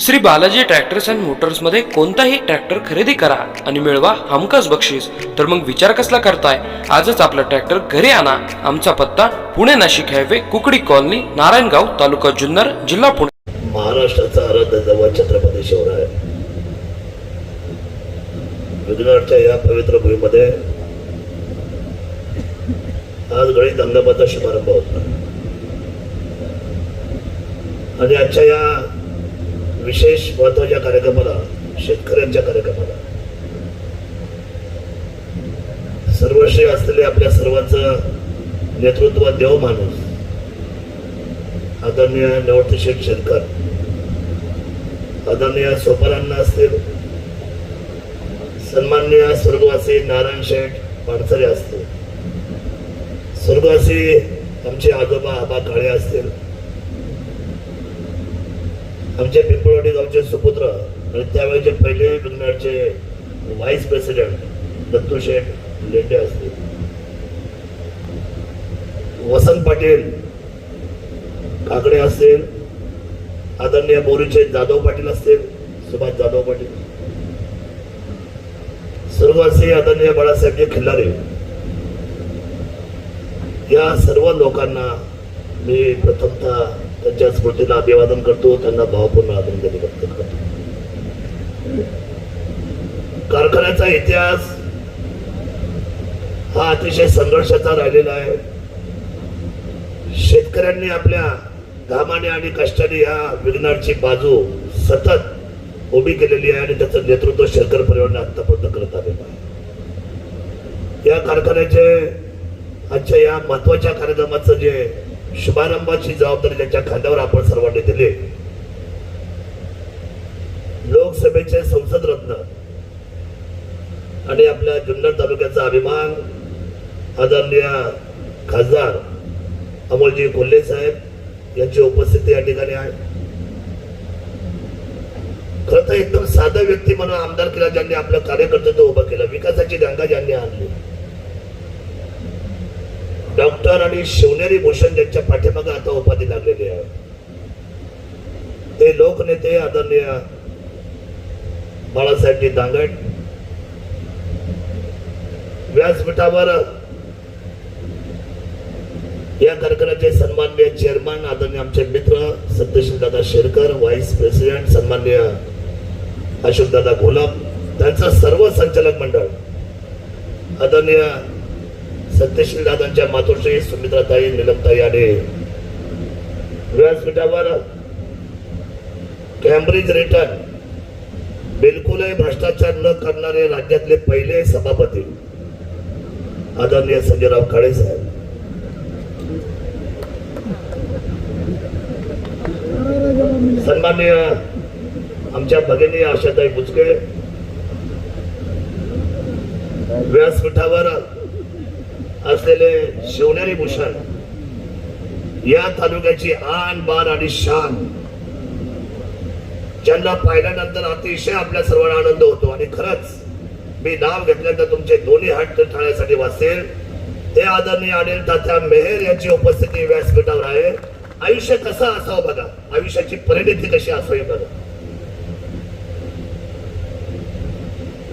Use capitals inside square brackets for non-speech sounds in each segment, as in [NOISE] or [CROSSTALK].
Shri Balaji tractors and मोटर्समध्ये कोणताही tractor खरेदी करा आणि मिळवा हमखास बक्षीस. तर मग विचार कसला करताय? आजच आपला ट्रॅक्टर घरी आणा. आमचा पत्ता पुणे नाशिक हायवे कुकडी कॉलनी नारायणगाव तालुका जुन्नर जिल्हा पुणे. महाराष्ट्राचा आराध्य दैवत छत्रपती शिवराय. गुजरातच्या या पवित्र भूमीमध्ये आज गणित धंदाबाचा शुभारंभ होता. आणि आजच्या या विशेष महत्त्वाच्या कार्यक्रमाला शेतकऱ्यांच्या कार्यक्रमाला. सर्वश्रेय असलेले आपल्या सर्वांचं नेतृत्व देव माणूस आदरणीय नवती शेतकर आदरणीय सोपारांना असतील सन्मान्य स्वर्गवासी नारायण शेठ पाडसरे असतील स्वर्गवासी आमचे आजोबा आबा काळे असतील आमचे पिंपळवाडी गावचे सुपुत्र आणि त्यावेळेचे पहिले विज्ञानचे व्हाईस प्रेसिडेंट दत्तू शेठ लेंडे असतील वसंत पाटील काकडे असतील आदरणीय बोरीचे जाधव पाटील असतील सुभाष जाधव पाटील. स्वर्गवासी आदरणीय बाळासाहेबजी खिल्लारे. या सर्व लोकांना मी प्रथमतः त्यांच्या स्मृतीला अभिवादन करतो त्यांना भावपूर्ण आदरांजली व्यक्त करतो. कारखान्याचा इतिहास हा अतिशय संघर्षाचा राहिलेला आहे. शेतकऱ्यांनी आपल्या घामाने आणि कष्टाने या विघ्नाची बाजू सतत उभी केलेली आहे आणि त्याचं नेतृत्व शेतकरी परिवाराने आतापर्यंत करत आलेलं आहे. या कारखान्याचे आजच्या या महत्त्वाच्या कार्यक्रमाचं जे शुभारंभाची जबाबदारी त्यांच्या खांद्यावर आपण सर्वांनी दिली. लोकसभेचे संसद रत्न आणि आपल्या जुन्नर तालुक्याचा अभिमान आदरणीय खासदार अमोलजी कोल्हे साहेब यांची उपस्थिती या ठिकाणी आहे. खरं तर एकदम साधा व्यक्ती म्हणून आमदार केला ज्यांनी आपलं कार्यकर्तृत्व उभं केलं. विकासाची गंगा ज्यांनी आणली. डॉक्टर आणि शिवनेरी भूषण ज्यांच्या पाठीमागे आता उपाधी लागलेली आहे. ते लोकनेते आदरणीय बाळासाहेबजी दांगट व्यासपीठावर या कार्यक्रमाचे सन्माननीय चेअरमन आदरणीय आमचे मित्र सत्यशील दादा शेरकर व्हाईस प्रेसिडेंट सन्माननीय अशोक दादा घोलप त्यांचं सर्व संचालक मंडळ आदरणीय सत्यशील दादांच्या मातोश्री सुमित्राताई निलमताई आणि व्यासपीठावर कॅम्ब्रिज रिटर्न बिलकुलही भ्रष्टाचार न करणारे राज्यातले पहिले सभापती आदरणीय संजयराव काळे साहेब. सन्माननीय आमच्या भगिनी आशाताई बुचके व्यासपीठावर असलेले शिवनेरी भूषण या तालुक्याची आन बाण आणि शान ज्यांना पाहिल्यानंतर अतिशय आपल्या सर्वांना आनंद होतो. आणि खरंच मी नाव घेतल्यानंतर तुमचे दोन्ही हट्ट ठाण्यासाठी वाचेल. ते आदरणीय अनिल तात्या मेहेर यांची उपस्थिती व्यासपीठावर आहे. आयुष्य कसं असावं बघा? आयुष्याची परिणिती कशी असावी बघा?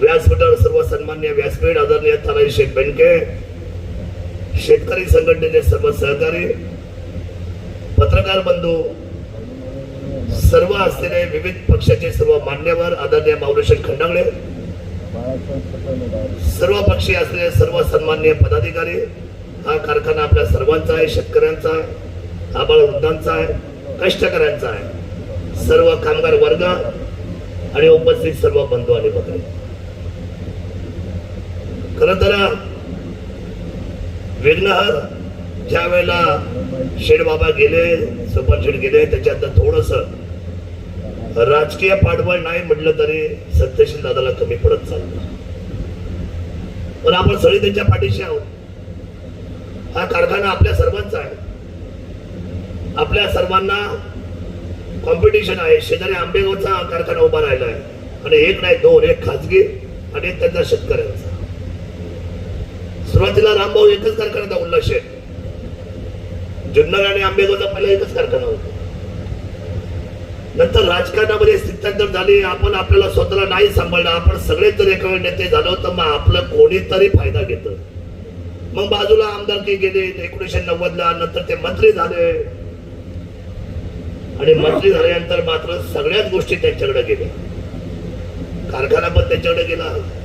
व्यासपीठावर सर्व सन्मान्य व्यासपीठ आदरणीय तानाजी शेख बेंडके शेतकरी संघटनेचे सर्व सहकारी पत्रकार बंधू सर्व असलेले विविध पक्षाचे सर्व मान्यवर आदरणीय माऊलीशेठ खंडागळे सर्व पक्षी असलेले सर्व सन्मान्य पदाधिकारी हा कारखाना आपल्या सर्वांचा आहे शेतकऱ्यांचा आहे आबाळ वृद्धांचा आहे कष्टकऱ्यांचा आहे. सर्व कामगार वर्ग आणि उपस्थित सर्व बंधू आणि भगिनी खर तर विघ्नहर ज्या वेळेला शेडबाबा गेले सोपान गेले त्याच्यात थोडस राजकीय पाठबळ नाही म्हटलं तरी सत्यशील दादाला कमी पडत चाललं. पण आपण सगळी त्यांच्या पाठीशी आहोत. हा कारखाना आपल्या सर्वांचा आहे. आपल्या सर्वांना कॉम्पिटिशन आहे. शेजारी आंबेगावचा कारखाना उभा राहिला आहे. आणि एक नाही दोन एक खाजगी आणि त्यांचा शेतकऱ्यांचा. सुरुवातीला रामभाऊ एकच कारखाना होता उल्हास शेठ. जुन्नर आणि आंबेगावचा पहिला एकच कारखाना होता. नंतर राजकारणामध्ये स्थित्यांतर झाली आपण आपल्याला स्वतःला नाही सांभाळलं आपण सगळे जर एका नेते झालो तर मग आपलं कोणीतरी फायदा घेत. मग बाजूला आमदारकी गेले एकोणीशे नव्वद ला नंतर ते मंत्री झाले. आणि मंत्री झाल्यानंतर मात्र सगळ्याच गोष्टी त्यांच्याकडे गेल्या. कारखाना पण त्यांच्याकडे गेला.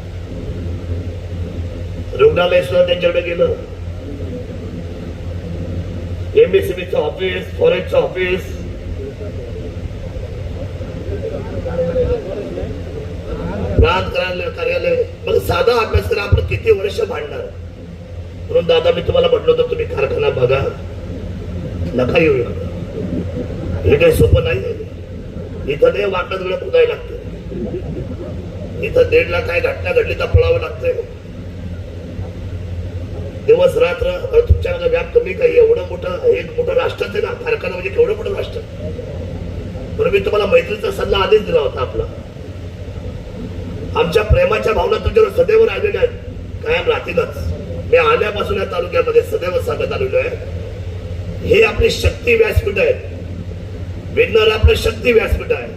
रुग्णालय सुद्धा त्यांच्याकडे गेलं. एमएसएमईचं ऑफिस फॉरेस्टचं ऑफिस प्रांत कार्यालय कार्यालय. मग साधा अभ्यास करा आपण किती वर्ष भांडणार? म्हणून दादा मी तुम्हाला म्हटलं होतं तुम्ही कारखाना बघा. नका येऊ हे काही सोपं नाही इथं ते वाटत वेळ पुजायला लागतं. इथं दीड लाख काय घटना घडली तर पळावं लागतंय. दिवस रात्र तुमच्या तुमच्याकडे व्याप कमी काही एवढं मोठं एक मोठं राष्ट्रच आहे ना कारखाना म्हणजे केवढं मोठं राष्ट्र? म्हणून मी तुम्हाला मैत्रीचा सल्ला आधीच दिला होता आपला. आमच्या प्रेमाच्या भावना तुमच्यावर सदैव राहिलेल्या आहेत. कायम राहतीलच. मी आल्यापासून या तालुक्यामध्ये सदैव सांगत आलेलो आहे. हे आपली शक्ती व्यासपीठ आहे. विज्ञान आपलं शक्ती व्यासपीठ आहे.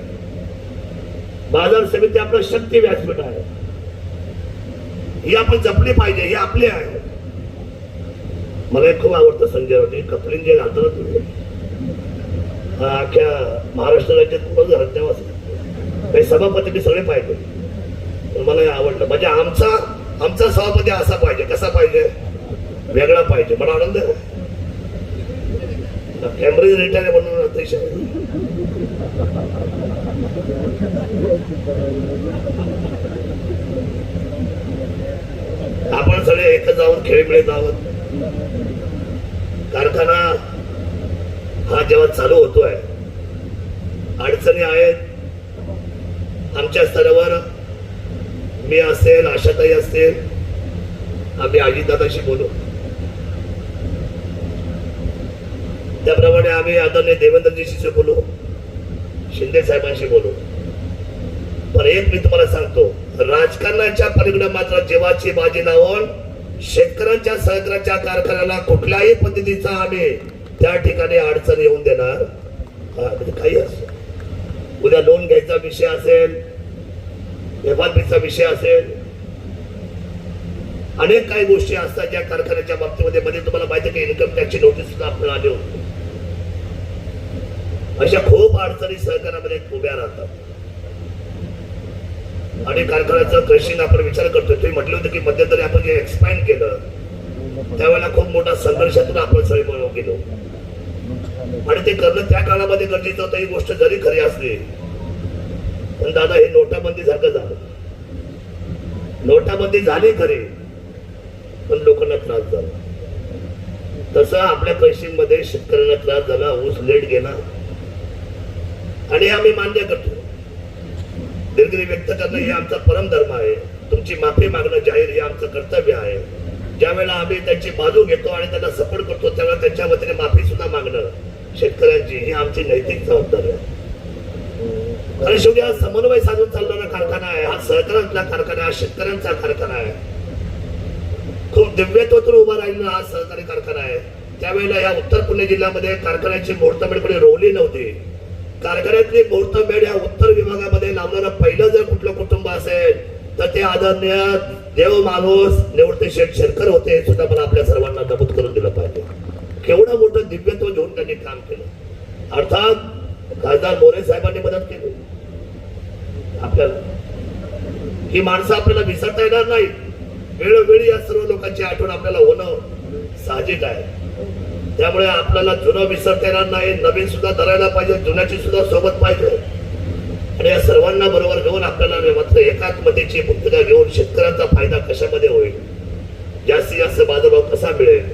बाजार समिती आपलं शक्ती व्यासपीठ आहे. ही आपण जपली पाहिजे ही आपली आहे. मला खूप आवडतं संजय राऊत. कपलिंग जे घालतो ना तुम्ही अख्ख्या महाराष्ट्र राज्यात खूपच घरात देवाच काही सभापती मी सगळे पाहिजे. पण मला आवडलं. म्हणजे आमचा आमचा सभापती असा पाहिजे कसा पाहिजे? वेगळा पाहिजे. मला आनंद आहे. कॅम्ब्रिज रिटायर म्हणून अतिशय. आपण सगळे एकच जाऊन खेळीमेळे आहोत कारखाना हा जेव्हा चालू होतोय अडचणी आहेत. आमच्या स्तरावर मी असेल आशाताई असेल आम्ही अजितदादाशी बोलू. त्याप्रमाणे आम्ही आदरणीय देवेंद्रजीशी बोलू शिंदे साहेबांशी बोलू. पण एक मी तुम्हाला सांगतो राजकारणाच्या पलीकडे मात्र जेवाची बाजी लावून शेतकऱ्यांच्या सहकाराच्या कारखान्याला कुठल्याही पद्धतीचा आम्ही त्या ठिकाणी अडचण येऊन देणार काही असो. उद्या लोन घ्यायचा विषय असेल एफआरपीचा विषय असेल अनेक काही गोष्टी असतात ज्या कारखान्याच्या बाबतीमध्ये. मध्ये तुम्हाला माहिती की इन्कम टॅक्सची नोटीस सुद्धा आपल्याला आली होती. अशा खूप अडचणी सहकार्यामध्ये उभ्या राहतात. आणि कारखान्याचं कृषीने आपण विचार करतो तुम्ही म्हटलं होतं की मध्यंतरी आपण जे एक्सपॅन्ड केलं त्यावेळेला खूप मोठा संघर्षातून आपण सगळी मिळवून गेलो. आणि ते करणं त्या काळामध्ये गरजेचं होतं ही गोष्ट जरी खरी असली पण दादा हे नोटाबंदी सारखं झालं. नोटाबंदी झाली खरी पण लोकांना त्रास झाला. तसं आपल्या कैशीमध्ये शेतकऱ्यांना त्रास झाला ऊस लेट गेला. आणि आम्ही मान्य करतो. दिलगिरी व्यक्त करणं हे आमचा परमधर्म आहे. तुमची माफी मागणं जाहीर हे आमचं कर्तव्य आहे. ज्या वेळेला आम्ही त्यांची बाजू घेतो आणि त्यांना सपोर्ट करतो त्यावेळेला त्यांच्या वतीने माफी सुद्धा मागणं शेतकऱ्यांची ही आमची नैतिक जबाबदारी आहे. कारण शेवटी हा समन्वय साधून चालणारा कारखाना आहे. हा सहकारांचा कारखाना आहे हा शेतकऱ्यांचा कारखाना आहे. खूप दिव्यत्वातून उभा राहिलेला हा सहकारी कारखाना आहे. त्यावेळेला या उत्तर पुणे जिल्ह्यामध्ये कारखान्याची मुहूर्तमेढ रोवली नव्हती. कारखान्यातली मुहूर्तमेढ या उत्तर विभागामध्ये लावणारं पहिलं जर कुठलं कुटुंब असेल तर ते आदरणीय देव माणूस निवृत्ती शेठ शेरकर होते सुद्धा मला आपल्या सर्वांना नमूद करून दिलं पाहिजे. केवढं मोठं दिव्यत्व घेऊन त्यांनी काम केलं. अर्थात खासदार मोरे साहेबांनी मदत केली. आपल्याला. ही माणसं आपल्याला विसरता येणार नाही वेळोवेळी या सर्व लोकांची आठवण आपल्याला होणं साहजिक आहे. त्यामुळे आपल्याला जुनं विसरता येणार नाही नवीन सुद्धा धरायला पाहिजे जुन्याची सुद्धा सोबत पाहिजे. आणि या सर्वांना बरोबर घेऊन आपल्याला मात्र एकात्मतेची भूमिका घेऊन शेतकऱ्यांचा फायदा कशामध्ये होईल? जास्तीत जास्त बाजारभाव कसा मिळेल?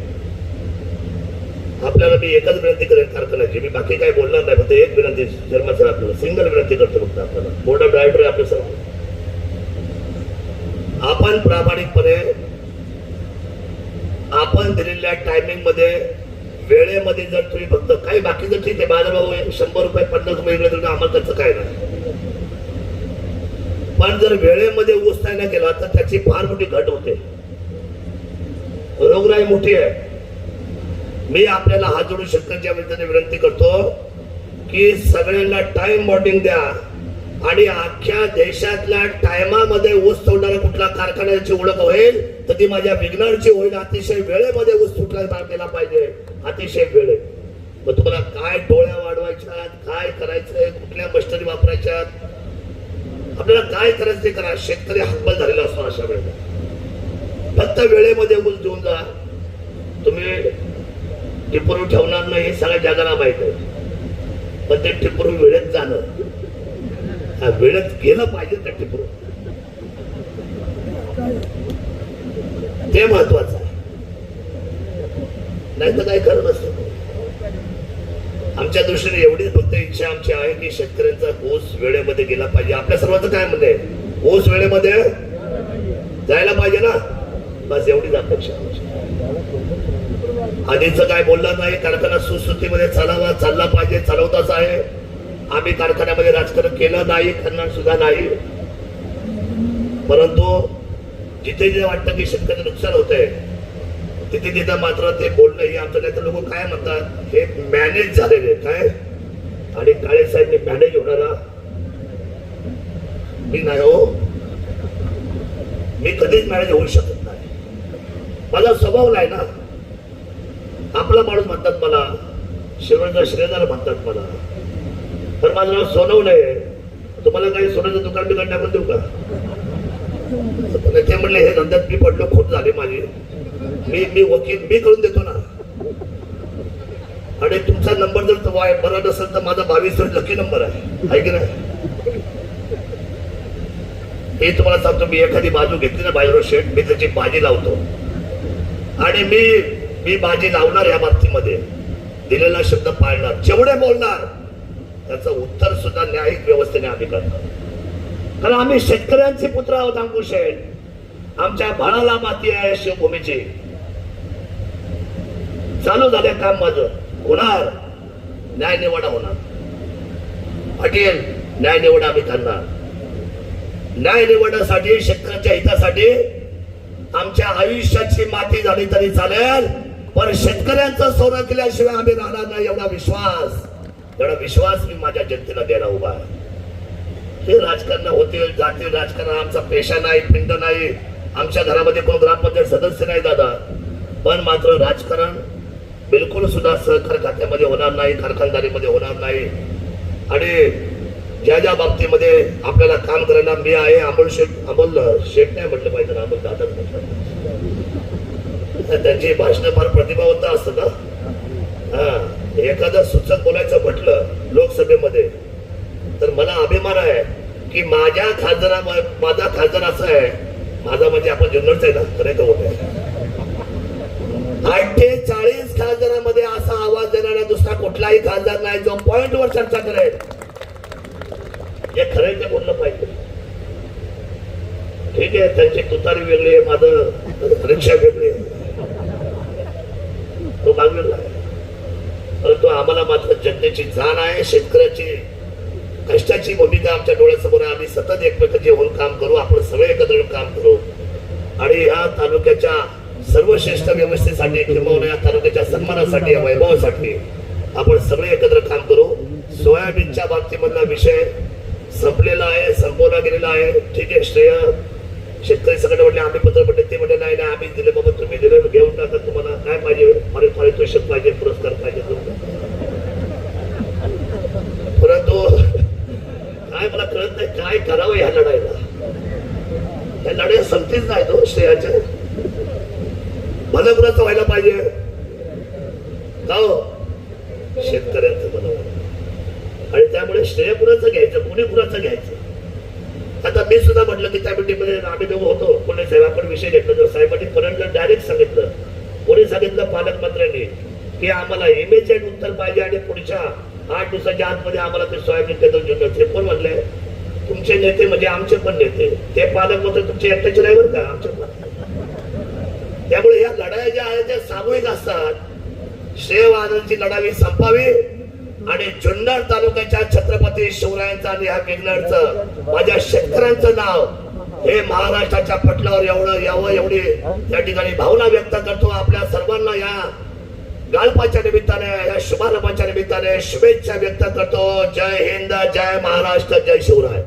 आपल्याला मी एकच विनंती करेन कारखान्याची मी बाकी काही बोलणार नाही फक्त एक विनंती शर्मा सर आपल्याला सिंगल विनंती करतो फक्त आपल्याला. बोर्ड ऑफ डायरेक्टर आपलं सर्व. आपण प्रामाणिकपणे आपण दिलेल्या टायमिंगमध्ये वेळेमध्ये जर तुम्ही फक्त काही बाकीचं ठीक आहे बाजारभाव शंभर रुपये पन्नास रुपये इकडे तिकडे आम्हाला त्याचं काय नाही. पण जर वेळेमध्ये ऊस नाही केला तर त्याची फार मोठी घट होते. रोगराई मोठी आहे. मी आपल्याला हात जोडून शेतकऱ्यांच्या वतीने विनंती करतो की सगळ्यांना टाइम बॉटिंग द्या आणि अख्ख्या देशातल्या टायमामध्ये ऊस तोडणारा कुठला कारखान्याची ओळख होईल तर ती माझ्या विघ्नाची होईल. अतिशय वेळेमध्ये ऊस तुटला केला पाहिजे. अतिशय वेळ आहे. मग तुम्हाला काय डोळ्या वाढवायच्यात काय करायचंय कुठल्या मशनरी वापरायच्यात? आपल्याला काय करायचं ते करा. शेतकरी हतबल झालेला असतो अशा वेळेला. फक्त वेळेमध्ये उल देऊन जा. तुम्ही टिपरू ठेवणार नाही हे सगळ्या जगाला माहीत आहे. पण ते टिपरू वेळेत जाणं. हा वेळेत गेलं पाहिजे त्या टिपरू ते महत्वाचं नाही तर काय खरं नसतं आमच्या दृष्टीने एवढीच फक्त इच्छा आमची आहे की शेतकऱ्यांचा ऊस वेळेमध्ये गेला पाहिजे. आपल्या सर्वांचं काय म्हणणे ऊस वेळेमध्ये जायला पाहिजे ना? बस एवढीच अपेक्षा आधीच काय बोललं नाही कारखाना सुस्थितीमध्ये चालावा चालला पाहिजे चालवताच आहे. आम्ही कारखान्यामध्ये राजकारण केलं नाही करणार सुद्धा नाही. परंतु जिथे जिथे वाटतं की शेतकऱ्याचं नुकसान होतंय तिथे तिथं मात्र ते बोलणं हे आमचं नाही तर लोक काय म्हणतात? हे मॅनेज झालेले काय? आणि काळे साहेबने मॅनेज होणारा? मी नाही हो. मी कधीच मॅनेज होऊ शकत नाही. माझा स्वभाव नाही ना. आपला माणूस म्हणतात मला शिवणचा श्रेदार म्हणतात मला. पण माझं नाव सोनवलंय तुम्हाला काही सोन्याचं दुकान बिकान टाकून देऊ का? [LAUGHS] ते म्हणले हे धंद्यात मी पडलो खूप झाले माझी. मी मी वकील मी करून देतो ना. आणि तुमचा नंबर जर तो वाय- बरा नसेल तर माझा बावीस लकी नंबर आहे. आहे की नाही? हे तुम्हाला सांगतो मी एखादी बाजू घेतली ना बाजूला शेट मी त्याची बाजी लावतो. आणि मी मी बाजी लावणार या बाबतीमध्ये. दिलेला शब्द पाळणार. जेवढे बोलणार त्याचं उत्तर सुद्धा न्यायिक व्यवस्थेने आम्ही करणार. कारण आम्ही शेतकऱ्यांचे पुत्र आहोत अंकुश आमच्या भाणाला माती आहे शिवभूमीची. चालू झाले काम माझं. होणार. न्याय निवाडा होणार. अटेल न्याय निवाडा आम्ही करणार. न्याय निवडण्यासाठी शेतकऱ्यांच्या हितासाठी आमच्या आयुष्याची माती झाली तरी चालेल पण शेतकऱ्यांचं सोनं केल्याशिवाय आम्ही राहणार नाही एवढा विश्वास. एवढा विश्वास मी माझ्या जनतेला द्यायला उभा आहे. हे राजकारण होतील जातील राजकारण आमचा पेशा नाही पिंड नाही. आमच्या घरामध्ये कोण ग्रामपंचायत सदस्य नाही दादा. पण मात्र राजकारण बिलकुल सुद्धा सहकार खात्यामध्ये होणार नाही कारखानदारीमध्ये होणार नाही. आणि ज्या ज्या बाबतीमध्ये आपल्याला काम करायला मी आहे अमोल शेठ अमोल शेठ नाही म्हटलं पाहिजे अमोल दादाच म्हटलं. त्यांची भाषण फार प्रतिभावंत असतं ना. हा एखादं सूचक बोलायचं म्हटलं लोकसभेमध्ये तर मला अभिमान आहे की माझ्या खासदारा माझा खासदार असा आहे. माझा म्हणजे आपण जनरलच आहे ना खरे का अठ्ठेचाळीस खासदारांमध्ये असा आवाज देणारा दुसरा कुठलाही खासदार नाही जो पॉइंट वर चर्चा करेल. हे खरं ते बोललं पाहिजे? ठीक आहे त्यांची तुतारी वेगळी आहे माझं रिक्षा वेगळी आहे. तो मागलेला आहे परंतु आम्हाला मात्र जनतेची जाण आहे शेतकऱ्याची कष्टाची भूमिका आमच्या डोळ्यासमोर आम्ही सतत एकमेकांचे होऊन काम करू आपण सगळे एकत्र काम करू. आणि ह्या तालुक्याच्या सर्वश्रेष्ठ व्यवस्थेसाठी किंवा या तालुक्याच्या सन्मानासाठी या वैभवासाठी आपण सगळे एकत्र काम करू. सोयाबीनच्या बाबतीमधला विषय संपलेला आहे संपवला गेलेला आहे. ठीक आहे श्रेय. शेतकरी सगळे म्हणले आम्ही पत्र पडले ते म्हणले नाही नाही आम्ही दिले बाबा तुम्ही दिले घेऊन टाका तुम्हाला काय पाहिजे पारि- पारितोषिक पाहिजे पुरस्कार पाहिजे तुम्हाला परंतु काय मला कळत नाही काय करावं ह्या लढाईला या लढाई संपतीच नाही तो श्रेयाच्या भलं कुणाचं व्हायला पाहिजे का हो शेतकऱ्यांचं भलं व्हायला. आणि त्यामुळे श्रेय कुणाचं घ्यायचं कुणी कुणाचं घ्यायचं आता मी सुद्धा म्हटलं की त्या मीटिंगमध्ये आम्ही दोघं होतो. कोणी साहेब आपण विषय घेतला. तर साहेबांनी परंतु डायरेक्ट सांगितलं. कोणी सांगितलं पालकमंत्र्यांनी की आम्हाला इमेजिएट उत्तर पाहिजे आणि पुढच्या आठ दिवसाच्या आतमध्ये आम्हाला ते सोयाबीन केंद्र घेऊन ते पण म्हणले? तुमचे नेते म्हणजे आमचे पण नेते. ते पालकमंत्री तुमचे एकट्याचे नाही बरं का? आमचे पण. त्यामुळे या लढाया ज्या आहेत त्या सामूहिक असतात. श्रेयवादांची लढावी संपावी आणि जुन्नर तालुक्याच्या छत्रपती शिवरायांचं आणि ह्या गिरणारचं माझ्या शेतकऱ्यांचं नाव महाराष्ट्राच्या पटलावर एवढं यावं एवढी या ठिकाणी भावना व्यक्त करतो. आपल्या सर्वांना या गाळपाच्या निमित्ताने या शुभारंभाच्या निमित्ताने शुभेच्छा व्यक्त करतो. जय हिंद जय महाराष्ट्र जय शिवराय.